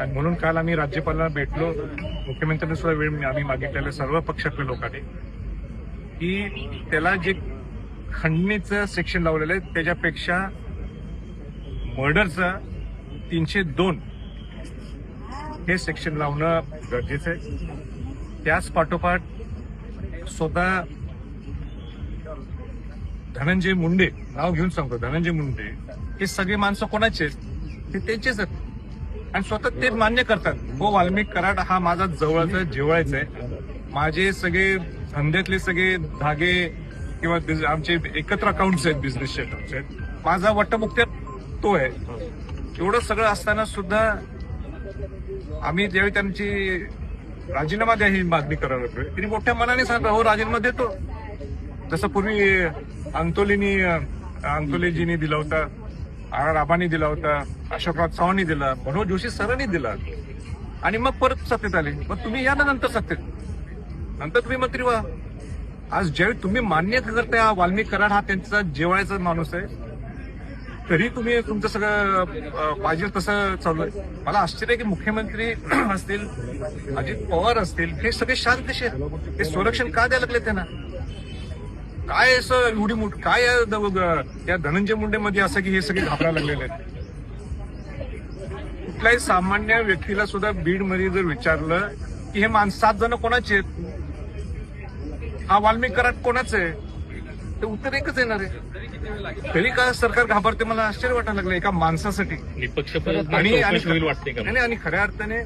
आणि म्हणून काल आम्ही राज्यपालांना भेटलो. मुख्यमंत्र्यांनी सुद्धा वेळ आम्ही मागितलेल्या सर्व पक्षातल्या लोकांनी. की त्याला जे खंडणीचं सेक्शन लावलेलं आहे त्याच्यापेक्षा मर्डरचं तीनशे दोन हे सेक्शन लावणं गरजेचं आहे. त्याच पाठोपाठ स्वतः धनंजय मुंडे नाव घेऊन सांगतो धनंजय मुंडे हे सगळे माणसं कोणाचे आहेत? ते त्यांचेच आहेत. आणि स्वतः ते मान्य करतात. हो वाल्मिक कराड हा माझा जवळचा जिव्हाळ्याचा आहे. माझे सगळे धंद्यातले सगळे धागे किंवा आमचे एकत्र अकाउंट्स आहेत बिझनेसचे accounts आहेत. माझा वट्टमुक्त्या तो आहे. एवढं सगळं असताना सुद्धा आम्ही ज्यावेळी त्यांची राजीनामा द्या ही मागणी करायला लागलोय. त्यांनी मोठ्या मनाने सांगा हो राजीनामा देतो. जसं पूर्वी अंतोलीनी अंतोलेजीनी दिला होता आर आबानी दिला होता अशोकराव चव्हाणनी दिला मनोज जोशी सरांनी दिला. आणि मग परत सत्तेत आले. मग तुम्ही या ना नंतर सत्तेत? नंतर तुम्ही मंत्री व्हा. आज ज्यावेळी तुम्ही मान्य करता वाल्मिक कराड हा त्यांचा जेवायचा माणूस आहे. तरी तुम्ही तुमचं सगळं पाहिजे तसं चालू आहे मला आश्चर्य की मुख्यमंत्री असतील अजित पवार असतील हे सगळे शांत आहेत? हे संरक्षण का द्यायला लागले त्यांना? काय असं एवढी मोठ काय या धनंजय मुंडे मध्ये असं की हे सगळे घाबरायला लागलेले आहेत? कुठल्याही सामान्य व्यक्तीला सुद्धा बीडमध्ये जर विचारलं की हे माणसं सात जण कोणाचे आहेत? हा वाल्मिक कोणाचं आहे? ते उत्तर एकच येणार आहे. तरी का सरकार घाबरते? मला आश्चर्य वाटायला लागलं एका माणसासाठी. निपक्ष आणि आणि खऱ्या अर्थाने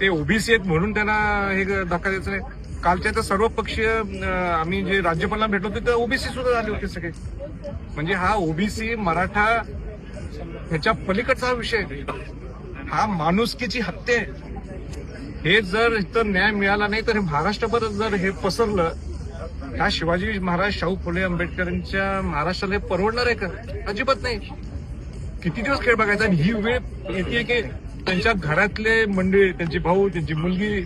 ते ओबीसी आहेत म्हणून त्यांना हे धक्का द्यायचं नाही. कालच्या तर सर्व पक्षीय आम्ही जे राज्यपालांना भेटलो होतो तिथं ओबीसी सुद्धा आले होते सगळे. म्हणजे हा ओबीसी मराठा ह्याच्या पलीकडचा हा विषय आहे. हा माणुसकीची हत्या हे जर इथं न्याय मिळाला नाही तर हे महाराष्ट्रभर जर हे पसरलं ह्या शिवाजी महाराज शाहू फुले आंबेडकरांच्या महाराष्ट्राला हे परवडणार आहे का? अजिबात नाही. किती दिवस खेळ बघायचा? आणि ही वेळ येते की त्यांच्या घरातले मंडळी त्यांची भाऊ त्यांची मुलगी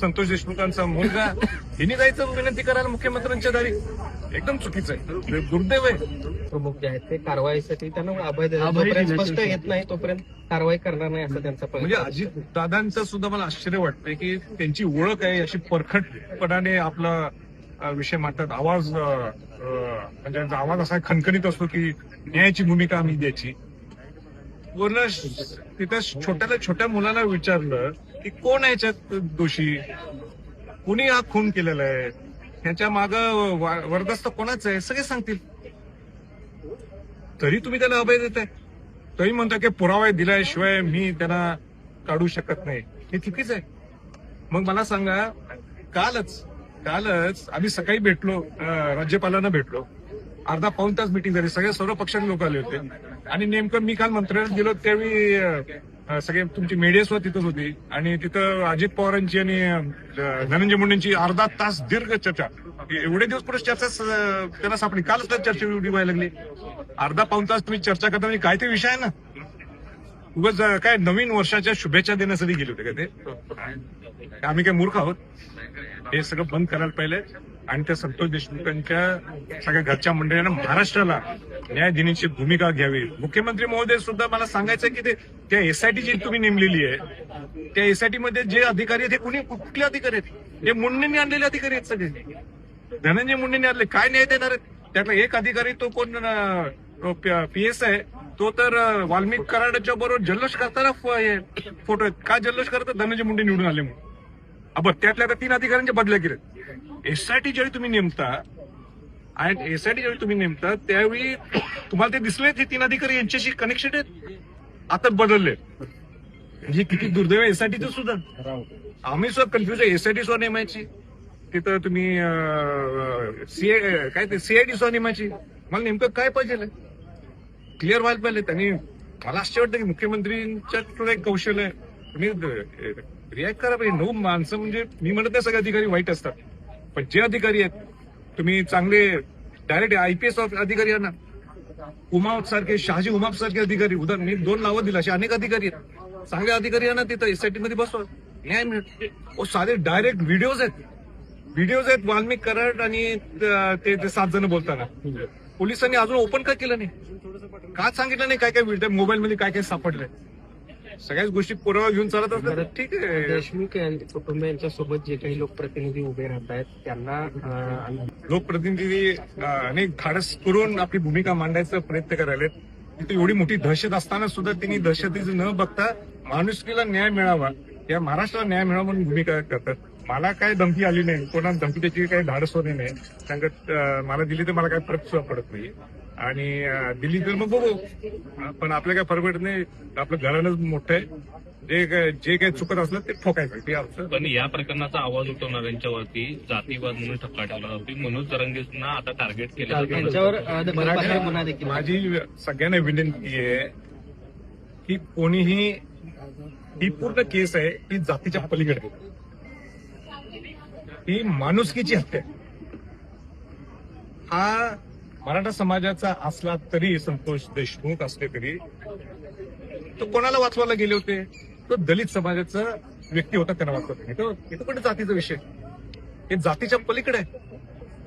संतोष देशमुखांचा मुलगा हिने जायचं विनंती करायला मुख्यमंत्र्यांच्या दारी. एकदम चुकीचं आहे. दुर्दैव आहे. प्रमुख जे आहेत ते कारवाईसाठी त्यांना अभय जोपर्यंत स्पष्ट. येत नाही तोपर्यंत कारवाई करणार नाही असं त्यांचा म्हणजे. अजित दादांचं सुद्धा मला आश्चर्य वाटतंय की त्यांची ओळख आहे अशी परखटपणाने आपला विषय मांडतात. आवाज म्हणजे त्यांचा आवाज असा खणखणीत असतो की न्यायाची भूमिका आम्ही द्यायची. पूर्ण तिथं छोट्याला छोट्या मुलाला विचारलं की कोण याच्यात दोषी? कुणी हा खून केलेला आहे? ह्याच्या माग वरदस्त कोणाचं आहे? सगळे सांगतील. तरी तुम्ही त्याला अभय देताय. तरी म्हणता की पुरावा दिल्याशिवाय मी त्यांना काढू शकत नाही. हे चुकीच आहे. मग मला सांगा कालच कालच आम्ही सकाळी भेटलो राज्यपालांना भेटलो. अर्धा पाऊन तास मिटिंग झाली. सगळे सर्व पक्षांचे लोक आले होते. आणि नेमकं मी काल मंत्रालयात गेलो त्यावेळी सगळे तुमची मीडिया सुद्धा तिथंच होती. आणि तिथं अजित पवारांची आणि धनंजय मुंडेंची अर्धा तास दीर्घ चर्चा. एवढे दिवस पुढे चर्चा त्यांना त्याला सापडली. कालच तर चर्चा एवढी व्हायला लागली. अर्धा पाऊन तास तुम्ही चर्चा करता म्हणजे काय ते विषय आहे ना? उगाच काय नवीन वर्षाच्या शुभेच्छा देण्यासाठी गेले होते का ते? आम्ही काय मूर्ख आहोत? हे सगळं बंद करायला पाहिजे आणि त्या संतोष देशमुखांच्या सगळ्या घरच्या मंडळींना महाराष्ट्राला न्यायाधीनीची भूमिका घ्यावी. मुख्यमंत्री महोदय सुद्धा मला सांगायचं की ते त्या एसआयटी जी तुम्ही नेमलेली आहे त्या एसआयटी मध्ये जे अधिकारी आहेत ते कुणी कुठले अधिकारी आहेत? हे मुंडेंनी आणलेले अधिकारी आहेत सगळे. धनंजय मुंडेंनी आणले. काय न्याय देणार आहेत? त्यातला एक अधिकारी तो कोण पी एस आहे. तो तर वाल्मिक कराडच्या बरोबर जल्लोष करताना फोटो आहेत. का जल्लोष करतात धनंजय मुंडे निवडून आले म्हणून. अब त्यातल्या आता तीन अधिकाऱ्यांच्या बदल्या केले एसआयटी ज्यावेळी तुम्ही नेमता आणि एसआयटी ज्यावेळी तुम्ही नेमता त्यावेळी तुम्हाला ते दिसले ते तीन अधिकारी यांच्याशी कनेक्शन आहेत? आता बदलले. म्हणजे किती दुर्दैव एसआयटीचं सुद्धा. आम्ही सुद्धा कन्फ्युज आहे. एसआयटी सुद्धा नेमायची. तिथं तुम्ही सीए काय ते सीआयडी सुद्धा नेमायची. मला नेमकं काय पाहिजे क्लिअर व्हायला पाहिजे. त्यांनी मला आश्चर्य वाटतं की मुख्यमंत्रींच्या थोडं एक कौशल्य आहे. तुम्ही रिॲक्ट करा. पाहिजे नऊ माणसं म्हणजे मी म्हणत नाही सगळे अधिकारी वाईट असतात. पण जे अधिकारी आहेत तुम्ही चांगले डायरेक्ट आयपीएस अधिकारी आहे ना. उमाप सारखे शहाजी उमाप सारखे अधिकारी. उदाहरण मी दोन नावं दिलं असे अनेक अधिकारी आहेत. चांगले अधिकारी आहे ना तिथं एसआयटी मध्ये बसवा. न्याय मिळत ओ साधे डायरेक्ट व्हिडिओज आहेत. व्हिडिओज आहेत वाल्मिक कराड आणि ते ते सात जण बोलताना. पोलिसांनी अजून ओपन का केलं नाही? का सांगितलं नाही काय काय मिळतंय मोबाईल मध्ये काय काय सापडलंय? सगळ्याच गोष्टी पुरावा घेऊन चालत असतात? ठीक आहे. देशमुख यांच्या कुटुंबियांच्या सोबत जे काही लोकप्रतिनिधी उभे राहत आहेत त्यांना लोकप्रतिनिधी अनेक धाडस करून आपली भूमिका मांडायचा प्रयत्न करायला तिथे एवढी मोठी दहशत असताना सुद्धा त्यांनी दहशतीचं न बघता माणुसकीला न्याय मिळावा या महाराष्ट्राला न्याय मिळावा म्हणून भूमिका करतात. मला काय धमकी आली नाही कोणा धमकी त्याची काही धाडस होणे नाही. सांगत मला दिली तर मला काही फरक सुद्धा पडत नाही आणि अं, दिली तर मग बघू पण आपल्या काय फरक पडत नाही. आपलं घरानंच मोठं आहे. जे जे काही चुकत असलं ते ठोकायचं. ते आमचं. पण या प्रकरणाचा आवाज उठवणाऱ्यांच्यावरती जातीवाद म्हणून ठपका ठेवला जातो मनोज जरंगेंना आता टार्गेट केलं माझी सगळ्यांना विनंती आहे की कोणीही ही पूर्ण केस आहे ही जातीच्या पलीकडे. ही माणुसकीची हत्या. हा मराठा समाजाचा असला तरी संतोष देशमुख असले तरी तो कोणाला वाचवायला गेले होते? तो दलित समाजाचा व्यक्ती होता त्यांना वाचवत नाही. तो इथं कुठे जातीचा विषय? हे जातीच्या पलीकडे आहे.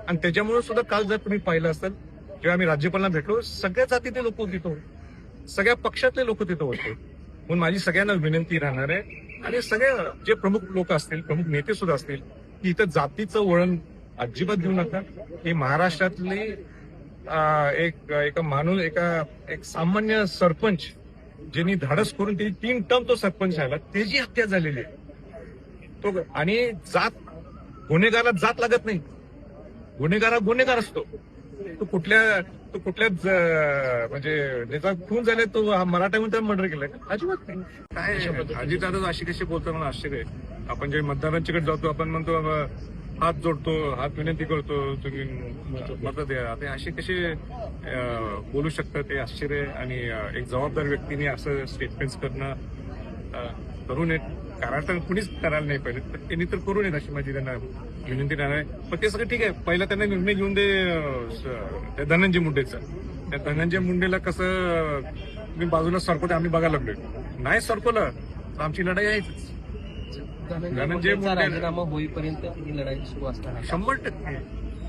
आणि त्याच्यामुळे सुद्धा काल जर तुम्ही पाहिलं असेल जेव्हा आम्ही राज्यपालांना भेटलो सगळ्या जातीतले लोक तिथं होते सगळ्या पक्षातले लोक तिथं होते. म्हणून माझी सगळ्यांना विनंती राहणार आहे. आणि सगळे जे प्रमुख लोक असतील प्रमुख नेते सुद्धा असतील की इथं जातीचं वळण अजिबात देऊ नका. हे महाराष्ट्रातली एक एका माणूस एका एक सामान्य सरपंच ज्यांनी धाडस करून ते तीन टर्म तो सरपंच राहिला त्याची हत्या झालेली आहे. तो आणि जात गुन्हेगाराला जात लागत नाही. गुन्हेगार गुन्हेगार असतो. तो कुठल्या तो कुठल्याच अं, म्हणजे ज्याचा खून झालाय तो हा मराठा मर्डर केलाय? अजिबात नाही. काय अजितदादा अशी कशी बोलतो मला आश्चर्य आहे. आपण जे मतदारांच्याकडे जातो आपण म्हणतो बाबा, हात जोडतो हात विनंती करतो तुम्ही मदत द्या ते असे कसे बोलू शकतात ते आश्चर्य आणि एक जबाबदार व्यक्तीने असं स्टेटमेंट्स करणं करू नयेत. कारण तर कुणीच करायला नाही पाहिजे. तर त्यांनी तर करू नयेत अशी माझी त्यांना विनंती राहणार आहे. पण ते सगळं ठीक आहे. पहिला त्यांना निर्णय घेऊन दे स- त्या धनंजय मुंडेचा. त्या धनंजय मुंडेला कसं मी बाजूला सरकवते आम्ही बघायला लागलोय. नाही सरकवलं तर आमची लढाई आहेच. धनंजय मुंडेंचा राजीनामा होईपर्यंत ही लढाई सुरू असणार. शंभर टक्के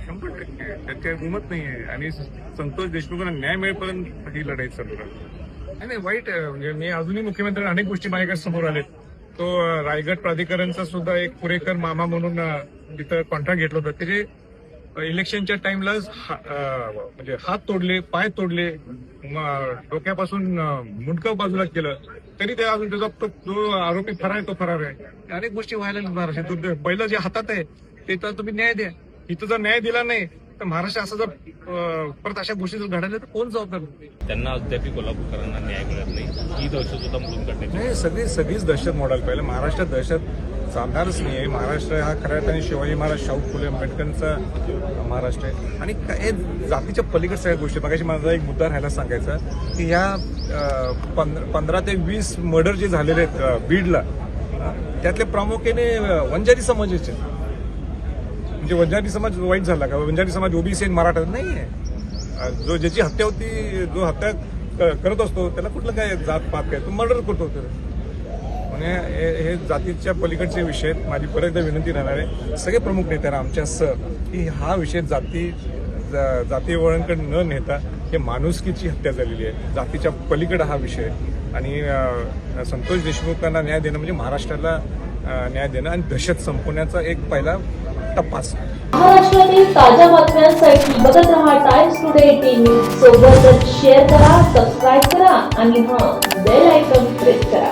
शंभर टक्के त्यात काही आणि संतोष देशमुखांना न्याय मिळेपर्यंत ही लढाई चालू नाही वाईट. म्हणजे मी अजूनही मुख्यमंत्री अनेक गोष्टी माझ्याकडे समोर आलेत तो रायगड प्राधिकरणचा सुद्धा एक पुरेकर मामा म्हणून तिथं कॉन्ट्रॅक्ट घेतलं होतं त्याचे इलेक्शनच्या टाइमला म्हणजे हात तोडले पाय तोडले डोक्यापासून अं, मुंडकं बाजूला केलं. तरी ते अजून त्याचा तो- जो आरोपी फरार आहे तो फरार आहे. अनेक गोष्टी व्हायला महाराष्ट्रात पहिलं जे हातात आहे ते तर तुम्ही न्याय द्या. इथं जर न्याय दिला नाही तर महाराष्ट्र असं जर परत अशा गोष्टी जर घडल्या तर कोण जबाबदार त्यांना अद्याप कोल्हापूरकरांना न्याय मिळत नाही. ही दहशत सुद्धा मोडून काढण्याची नाही सगळी सगळीच दहशत मोडायला पाहिजे. महाराष्ट्रात दहशत चालणारच नाही आहे महाराष्ट्र हा खऱ्या अर्थाने शिवाजी महाराज शाहू फुले आंबेडकरांचा महाराष्ट्र आहे. आणि काय जातीच्या पलीकडे सगळ्या गोष्टी बघायची माझा एक मुद्दा राहायला सांगायचा की ह्या पंधरा पंधरा ते वीस मर्डर जे झालेले आहेत बीडला त्यातले प्रामुख्याने वंजारी समाजाचे. म्हणजे वंजारी समाज वाईट झाला का? वंजारी समाज ओबीसी आणि मराठा नाही आहे. जो ज्याची हत्या होती जो हत्या क- करत असतो त्याला कुठलं काय जात पात काय? तो मर्डर करतो तर म्हणजे हे जातीच्या पलीकडचे विषय आहेत. माझी परत एकदा विनंती राहणार आहे. सगळे प्रमुख नेत्यांना आमच्यासह की हा विषय जाती जा- जाती वळणकडे न नेता हे माणुसकीची हत्या झालेली आहे. जातीच्या पलीकडे हा विषय आणि संतोष देशमुखांना न्याय देणं म्हणजे महाराष्ट्राला न्याय देणं आणि दहशत संपवण्याचा एक पहिला तपास. महाराष्ट्रातील ताज्या बातम्यांसाठी बघत राहा टाइम्स टुडे टीव्ही सोबतच शेअर करा सबस्क्राईब करा आणि हा बेल आयकॉन प्रेस करा.